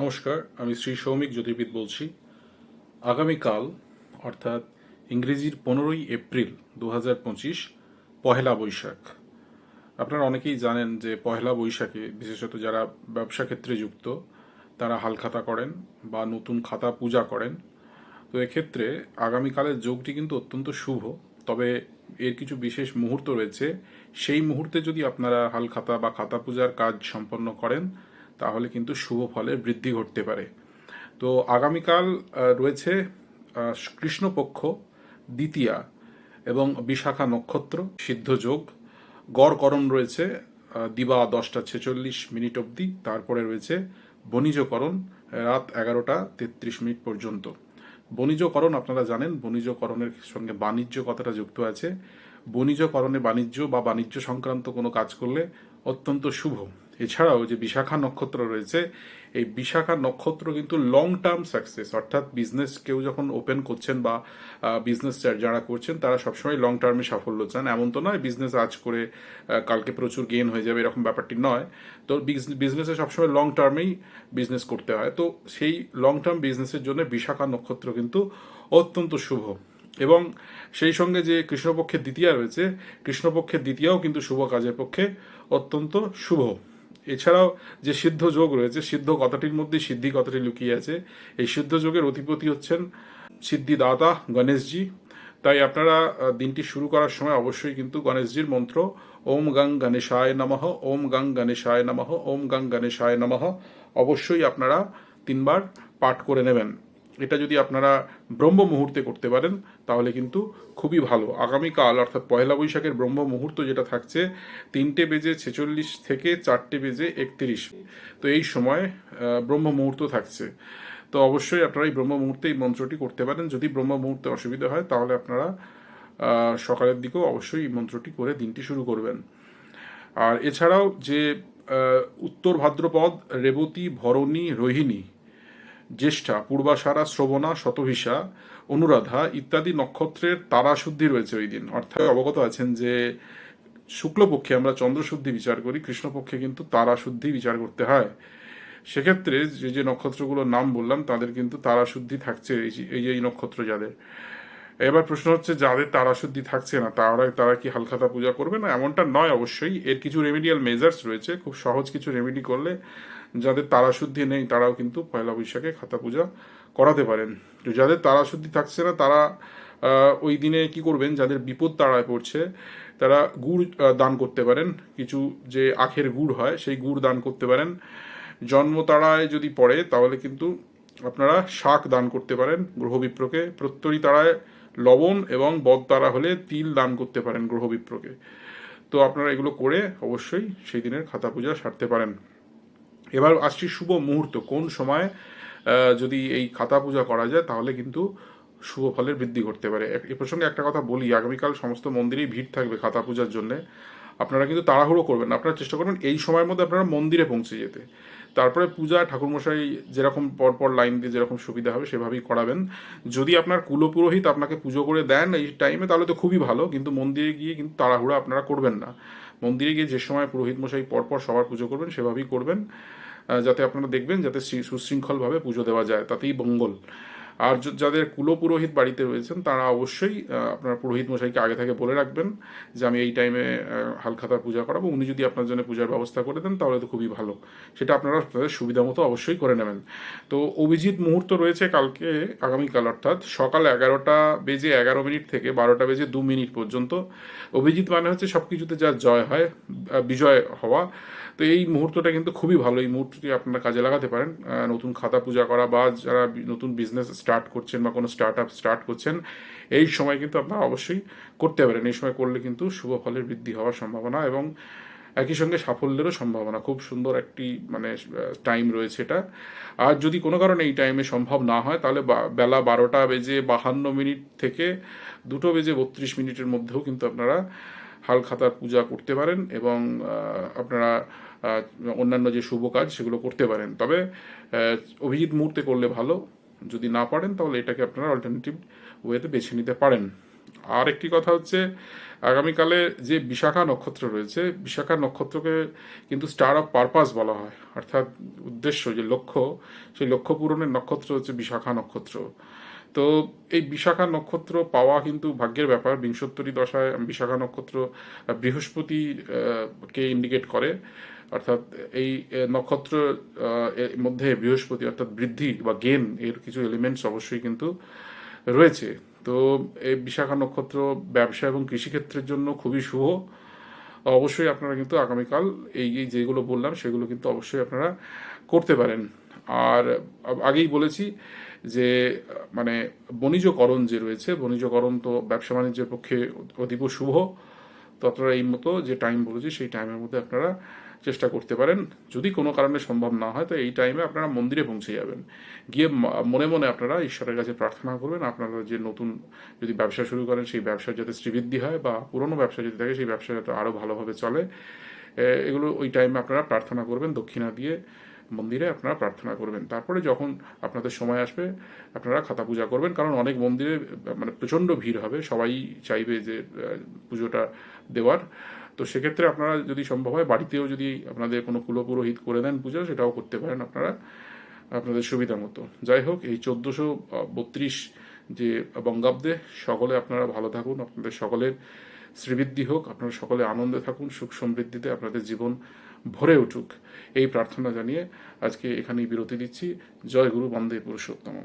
নমস্কার, আমি শ্রী সৌমিক জ্যোতির্বিদ বলছি। আগামীকাল, অর্থাৎ ইংরেজির পনেরোই এপ্রিল দু হাজার পঁচিশ, পহেলা বৈশাখ। আপনারা অনেকেই জানেন যে পহেলা বৈশাখে, বিশেষত যারা ব্যবসা ক্ষেত্রে যুক্ত, তারা হালখাতা করেন বা নতুন খাতা পূজা করেন। তো এক্ষেত্রে আগামীকালের যোগটি কিন্তু অত্যন্ত শুভ। তবে এর কিছু বিশেষ মুহূর্ত রয়েছে। সেই মুহূর্তে যদি আপনারা হালখাতা বা খাতা পূজার কাজ সম্পন্ন করেন তাহলে কিন্তু শুভ ফলের বৃদ্ধি ঘটতে পারে। তো আগামীকাল রয়েছে কৃষ্ণপক্ষ, দ্বিতীয়া এবং বিশাখা নক্ষত্র, সিদ্ধ যোগ। গড়করণ রয়েছে দিবা দশটা ছেচল্লিশ মিনিট অবধি। তারপরে রয়েছে বণিজকরণ রাত এগারোটা তেত্রিশ মিনিট পর্যন্ত। বণিজকরণ আপনারা জানেন বণিজকরণের সঙ্গে বাণিজ্য কথাটা যুক্ত আছে। বণিজকরণে বাণিজ্য বা বাণিজ্য সংক্রান্ত কোনো কাজ করলে অত্যন্ত শুভ। এছাড়াও যে বিশাখা নক্ষত্র রয়েছে, এই বিশাখা নক্ষত্র কিন্তু লং টার্ম সাকসেস অর্থাৎ বিজনেস কেউ যখন ওপেন করছেন বা বিজনেস যারা করছেন, তারা সবসময় লং টার্মে সাফল্য চান। এমন তো নয় বিজনেস আজ করে কালকে প্রচুর গেইন হয়ে যাবে, এরকম ব্যাপারটি নয়। তো বিজনেসে সবসময় লং টার্মেই বিজনেস করতে হয়। তো সেই লং টার্ম বিজনেসের জন্য বিশাখা নক্ষত্র কিন্তু অত্যন্ত শুভ। এবং সেই সঙ্গে যে কৃষ্ণপক্ষের দ্বিতীয়া রয়েছে, কৃষ্ণপক্ষের দ্বিতীয়াও কিন্তু শুভ কাজের পক্ষে অত্যন্ত শুভ। এছাড়াও যে সিদ্ধ যোগ রয়েছে, সিদ্ধ কথাটির মধ্যে সিদ্ধি কথাটি লুকিয়ে আছে, এই সিদ্ধ যোগের অধিপতি হচ্ছেন সিদ্ধিদাতা গণেশজি। তাই আপনারা দিনটি শুরু করার সময় অবশ্যই কিন্তু গণেশজির মন্ত্র, ওম গাং গণেশায় নমঃ, ওম গাং গণেশায় নমঃ, ওম গাং গণেশায় নমঃ অবশ্যই আপনারা তিনবার পাঠ করে নেবেন। এটা যদি আপনারা ব্রহ্ম মুহূর্তে করতে পারেন, তাহলে কিন্তু খুবই ভালো। আগামীকাল, অর্থাৎ পয়লা বৈশাখের ব্রহ্ম মুহূর্ত যেটা থাকছে, তিনটে বেজে ছেচল্লিশ থেকে চারটে বেজে একত্রিশ। তো এই সময় ব্রহ্ম মুহূর্ত থাকছে। তো অবশ্যই আপনারা এই ব্রহ্ম মুহূর্তে এই মন্ত্রটি করতে পারেন। যদি ব্রহ্ম মুহূর্তে অসুবিধা হয়, তাহলে আপনারা সকালের দিকেও অবশ্যই এই মন্ত্রটি করে দিনটি শুরু করবেন। আর এছাড়াও যে উত্তর ভাদ্রপদ, রেবতী, ভরণী, রোহিণী জ্যেষ্ঠা পূর্বাষাঢ়া শ্রবণা শতভিসা অনুরাধা ইত্যাদি নক্ষত্রের তারা শুদ্ধি রয়েছে ওই দিন। অর্থাৎ অবগত আছেন যে শুক্লপক্ষে আমরা চন্দ্রশুদ্ধি বিচার করি, কৃষ্ণপক্ষে কিন্তু তারা শুদ্ধি বিচার করতে হয়। সেক্ষেত্রে যে যে নক্ষত্রগুলোর নাম বললাম, তাদের কিন্তু তারা শুদ্ধি থাকছে, এই যে- এই নক্ষত্র যাদের। এবার প্রশ্ন হচ্ছে, যাদের তারা শুদ্ধি থাকছে না, তারা তারা কি হালখাতা পূজা করবে? না, এমনটা নয় অবশ্যই। এর কিছু রেমিডিয়াল মেজার্স রয়েছে, খুব সহজ কিছু রেমেডি করলে যাদের তারা শুদ্ধি নেই, তারাও কিন্তু পয়লা বৈশাখে খাতা পূজা করাতে পারেন। তো যাদের তারাশুদ্ধি থাকছে না, তারা ওই দিনে কি করবেন, যাদের বিপদ তাড়ায় পড়ছে, তারা গুড় দান করতে পারেন। কিছু যে আখের গুড় হয়, সেই গুড় দান করতে পারেন। জন্ম তাড়ায় যদি পড়ে, তাহলে কিন্তু আপনারা শাক দান করতে পারেন। গ্রহবিপ্রকে প্রত্যরী তাড়ায় লবণ এবং বদ তারা হলে তিল দান করতে পারেন গ্রহবিপ্রকে। তো আপনারা এগুলো করে অবশ্যই সেই দিনের খাতা পূজা সারতে পারেন। এবার আসছি শুভ মুহূর্ত। কোন সময় যদি এই খাতা পূজা করা যায়, তাহলে কিন্তু শুভ ফলের বৃদ্ধি করতে পারে। এ- প্রসঙ্গে একটা কথা বলি, আগামীকাল সমস্ত মন্দিরেই ভিড় থাকবে খাতা পূজার জন্য। আপনারা কিন্তু তাড়াহুড়ো করবেন আপনারা চেষ্টা করবেন এই সময়ের মধ্যে আপনারা মন্দিরে পৌঁছে যেতে। তারপরে পূজা, ঠাকুরমশাই যেরকম পরপর লাইন দিয়ে যেরকম সুবিধা হবে সেভাবেই করাবেন। যদি আপনার কুলপুরোহিত আপনাকে পুজো করে দেন এই টাইমে তাহলে তো খুবই ভালো, কিন্তু মন্দিরে গিয়ে কিন্তু তাড়াহুড়ো আপনারা করবেন না। মন্দিরে গিয়ে যে সময় পুরোহিত মশাই পরপর সবার পুজো করবেন, সেভাবেই করবেন যাতে আপনারা দেখবেন যাতে সুশৃঙ্খলভাবে পুজো দেওয়া যায়। তাতেই মঙ্গল। আর যাদের কুলপুরোহিত বাড়িতে রয়েছেন, তারা অবশ্যই আপনার পুরোহিত মশাইকে আগে থেকে বলে রাখবেন যে আমি এই টাইমে হালখাতার পূজা করাবো। উনি যদি আপনার জন্য পূজার ব্যবস্থা করে দেন, তাহলে তো খুবই ভালো। সেটা আপনারা তাদের সুবিধা মতো অবশ্যই করে নেবেন। তো অভিজিৎ মুহূর্ত রয়েছে কালকে, আগামীকাল অর্থাৎ সকাল এগারোটা বেজে এগারো মিনিট থেকে বারোটা বেজে দু মিনিট পর্যন্ত। অভিজিৎ মানে হচ্ছে সব কিছুতে যা জয় হয় বিজয় হওয়া। তো এই মুহূর্তটা কিন্তু খুবই ভালো। এই মুহূর্তটি আপনারা কাজে লাগাতে পারেন। নতুন খাতা পূজা করা বা যারা নতুন বিজনেস স্টার্ট করছেন বা কোনো স্টার্ট আপ স্টার্ট করছেন, এই সময় কিন্তু আপনারা অবশ্যই করতে পারেন। এই সময় করলে কিন্তু শুভ ফলের বৃদ্ধি হওয়ার সম্ভাবনা এবং একই সঙ্গে সাফল্যেরও সম্ভাবনা। খুব সুন্দর একটি মানে টাইম রয়েছে এটা। আর যদি কোনো কারণে এই টাইমে সম্ভব না হয়, তাহলে বেলা বারোটা বেজে বাহান্ন মিনিট থেকে দুটো বেজে বত্রিশ মিনিটের মধ্যেও কিন্তু আপনারা হাল খাতার পূজা করতে পারেন এবং আপনারা অন্যান্য যে শুভ কাজ সেগুলো করতে পারেন। তবে অভিজিৎ মুহূর্তে করলে ভালো। যদি না পারেন, তাহলে এটাকে আপনারা অল্টারনেটিভ ওয়েতে বেছে নিতে পারেন। আর একটি কথা হচ্ছে, আগামীকালে যে বিশাখা নক্ষত্র রয়েছে, বিশাখা নক্ষত্রকে কিন্তু স্টার অফ পারপাস বলা হয়। অর্থাৎ উদ্দেশ্য, যে লক্ষ্য, সেই লক্ষ্য পূরণের নক্ষত্র হচ্ছে বিশাখা নক্ষত্র। তো এই বিশাখা নক্ষত্র পাওয়া কিন্তু ভাগ্যের ব্যাপার। বিংশোত্তরী দশায় বিশাখা নক্ষত্র বৃহস্পতি কে ইন্ডিকেট করে। অর্থাৎ এই নক্ষত্র মধ্যে বৃহস্পতি অর্থাৎ বৃদ্ধি বা গেন এর কিছু এলিমেন্টস অবশ্যই কিন্তু রয়েছে। তো এই বিশাখা নক্ষত্র ব্যবসা এবং কৃষিক্ষেত্রের জন্য খুবই শুভ। অবশ্যই আপনারা কিন্তু আগামীকাল এই এই যেগুলো বললাম, সেগুলো কিন্তু অবশ্যই আপনারা করতে পারেন। আর আগেই বলেছি যে মানে বণিজকরণ যে রয়েছে, বণিজকরণ তো ব্যবসা বাণিজ্যের পক্ষে অতীব শুভ। তো আপনারা এই মতো যে টাইম বলেছি, সেই টাইমের মধ্যে আপনারা চেষ্টা করতে পারেন। যদি কোনো কারণে সম্ভব না হয়, তো এই টাইমে আপনারা মন্দিরে পৌঁছে যাবেন। গিয়ে মনে মনে আপনারা ঈশ্বরের কাছে প্রার্থনা করবেন। আপনারা যে নতুন যদি ব্যবসা শুরু করেন, সেই ব্যবসার যাতে শ্রীবৃদ্ধি হয় বা পুরনো ব্যবসা যদি থাকে, সেই ব্যবসা যাতে আরও ভালোভাবে চলে। এগুলো ওই টাইমে আপনারা প্রার্থনা করবেন দক্ষিণা দিয়ে। মন্দিরে আপনারা প্রার্থনা করবেন। তারপরে যখন আপনাদের সময় আসবে, আপনারা খাতা পূজা করবেন, কারণ অনেক মন্দিরে মানে প্রচণ্ড ভিড় হবে, সবাই চাইবে যে পুজোটা দেওয়ার। তো সেক্ষেত্রে আপনারা যদি সম্ভব হয়, বাড়িতেও যদি আপনাদের কোনো কুলপুরোহিত করে দেন পুজো, সেটাও করতে পারেন আপনারা, আপনাদের সুবিধা মতো। যাই হোক, এই চোদ্দোশো বত্রিশ যে বঙ্গাব্দে, সকলে আপনারা ভালো থাকুন, আপনাদের সকলের শ্রীবৃদ্ধি হোক, আপনারা সকলে আনন্দে থাকুন, সুখ সমৃদ্ধিতে আপনাদের জীবন ভরে উঠুক। এই প্রার্থনা জানিয়ে আজকে এখানেই বিরতি দিচ্ছি জয় গুরু বন্দে পুরুষোত্তম।